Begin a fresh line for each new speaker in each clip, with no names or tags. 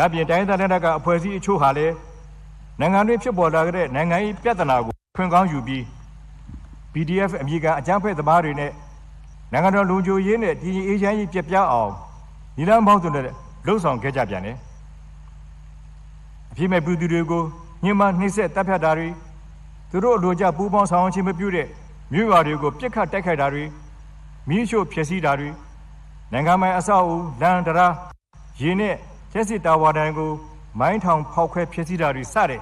ဒါပြင်တိုင်းဒေသနဲ့ကအဖွဲ့အစည်းအချို့ဟာလည်းနိုင်ငံတွင်းဖြစ်ပေါ်လာတဲ့နိုင်ငံရေးပြဿနာကိုခွင့်ကောင်းယူပြီး PDF အမည်ကအကြမ်းဖက်သမားတွေနဲ့နိုင်ငံတော်လူကြိုရေးနဲ့တည်ငြိမ်အေးချမ်းရေးပြပြအောင်ညီလန်းပေါင်းစုံနဲ့လှုပ်ဆောင်ခဲ့ကြပြန်တယ်အပြစ်မဲ့ပြည်သူတွေကိုညှဉ်းပန်းနှိပ်စက်တပ်ဖြတ်တာတွေသူတို့အလိုကျပူးပေါင်းဆောင်ရွက်ခြင်းမပြုတဲ့မြို့ရွာတွေကိုပြစ်ခတ်တိုက်ခိုက်တာတွေမိရှို့ဖျက်ဆီးတာတွေနိုင်ငံပိုင်အဆောက်အဦလမ်းတရားရေနဲ့ ကျက်စစ်တာဝါတန်ကိုမိုင်းထောင်ဖောက်ခွဲဖျက်ဆီးတာတွေစတဲ့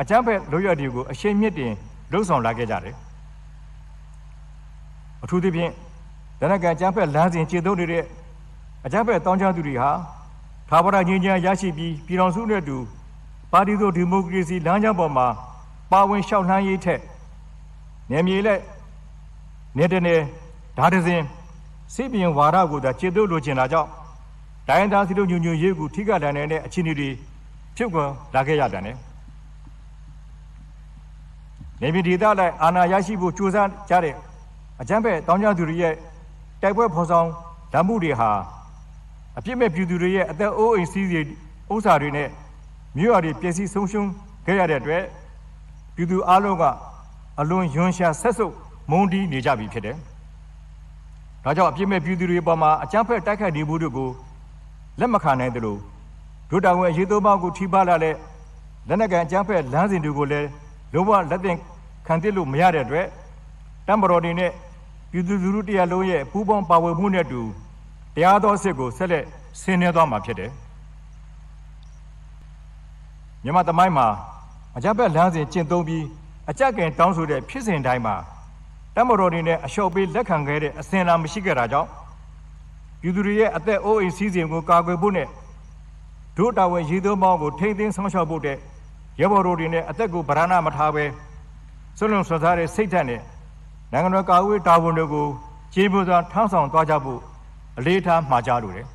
အကြမ်းဖက်လုပ်ရတွေကိုအရှိန်မြင့်တင်လှုပ်ဆောင်လာခဲ့ကြတယ်အထူးသဖြင့်ဒနကန်ကျန်းဖက်လမ်းစဉ်ခြေသုံးနေတဲ့အကျန်းဖက်တောင်းချသူတွေဟာသာဝရငြိမ်းချမ်းရရှိပြီးပြည်တော်စုနဲ့အတူပါတီသို့ဒီမိုကရေစီလမ်းကြောင်းပေါ်မှာပါဝင်လျှောက်လှမ်းရေးထက်နေမြေလက်နေတနေဓာတ်စဉ်စိတ်ပြင်ဝါဒကိုသာခြေသုံးလိုချင်တာကြောင့် တိုင်းသားစီတို့ညွညွရေးကိုထိခိုက်လာနိုင်တဲ့အခြေအနေတွေဖြစ်ပေါ်လာခဲ့ရပြန်တယ်နေပြည်ဒေသလိုက်အာဏာရရှိဖို့ကြိုးစားကြတဲ့အကြမ်းဖက်တောင်းကြသူတွေရဲ့တိုက်ပွဲဖော်ဆောင်ဓာတ်မှုတွေဟာအပြစ်မဲ့ပြည်သူတွေရဲ့အသက်အိုးအိမ်စီးစိမ်ဥစ္စာတွေနဲ့မြို့ရွာတွေပျက်စီးဆုံးရှုံးခဲ့ရတဲ့အတွက်ပြည်သူအလုံးကအလွန်ယွန်ရှာဆက်ဆုပ်မုန်းတီးနေကြပြီဖြစ်တယ်။ဒါကြောင့်အပြစ်မဲ့ပြည်သူတွေပေါ်မှာအကြမ်းဖက်တိုက်ခိုက်နေမှုတို့ကို လက်မခံနိုင်သလိုဒုတာဝန်အရေးသုံးပါးကိုထိပါလာတဲ့လက်နက်ကန်အကြမ်းဖက်လမ်းစဉ်တွေကိုလည်းလုံးဝလက်သင့်ခံသစ်လို့မရတဲ့အတွက်တမ်ဘရော်ဒီနဲ့ပြည်သူလူထုတရားလုံးရဲ့ပူးပေါင်းပါဝင်မှုနဲ့အတူတရားတော်စစ်ကိုဆက်လက်ဆင်းနွှဲသွားမှာဖြစ်တယ်။မြန်မာသမိုင်းမှာအကြမ်းဖက်လမ်းစဉ်ကျင့်သုံးပြီးအကြက်ကင်တောင်းဆိုတဲ့ဖြစ်စဉ်တိုင်းမှာတမ်ဘရော်ဒီနဲ့အလျှော့ပေးလက်ခံခဲ့တဲ့အစဉ်အလာမရှိခဲ့တာကြောင့် ပြည်သူတွေရဲ့အသက်အိုးအိမ်စီးစိမ်ကိုကာကွယ်ဖို့နဲ့ဒုတာဝန်ရည်သွမ်းပေါင်းကိုထိမ့်သိမ်းဆောင်ရှောက်ဖို့တဲ့ရဲဘော်တို့တွေနဲ့အသက်ကိုဗရဏမထားပဲဆွလွန်ဆွစားတဲ့စိတ်ဓာတ်နဲ့နိုင်ငံတော်ကာကွယ်တာဝန်တွေကိုခြေပူစွာထမ်းဆောင်သွားကြဖို့အလေးထားမှာကြားလိုတယ်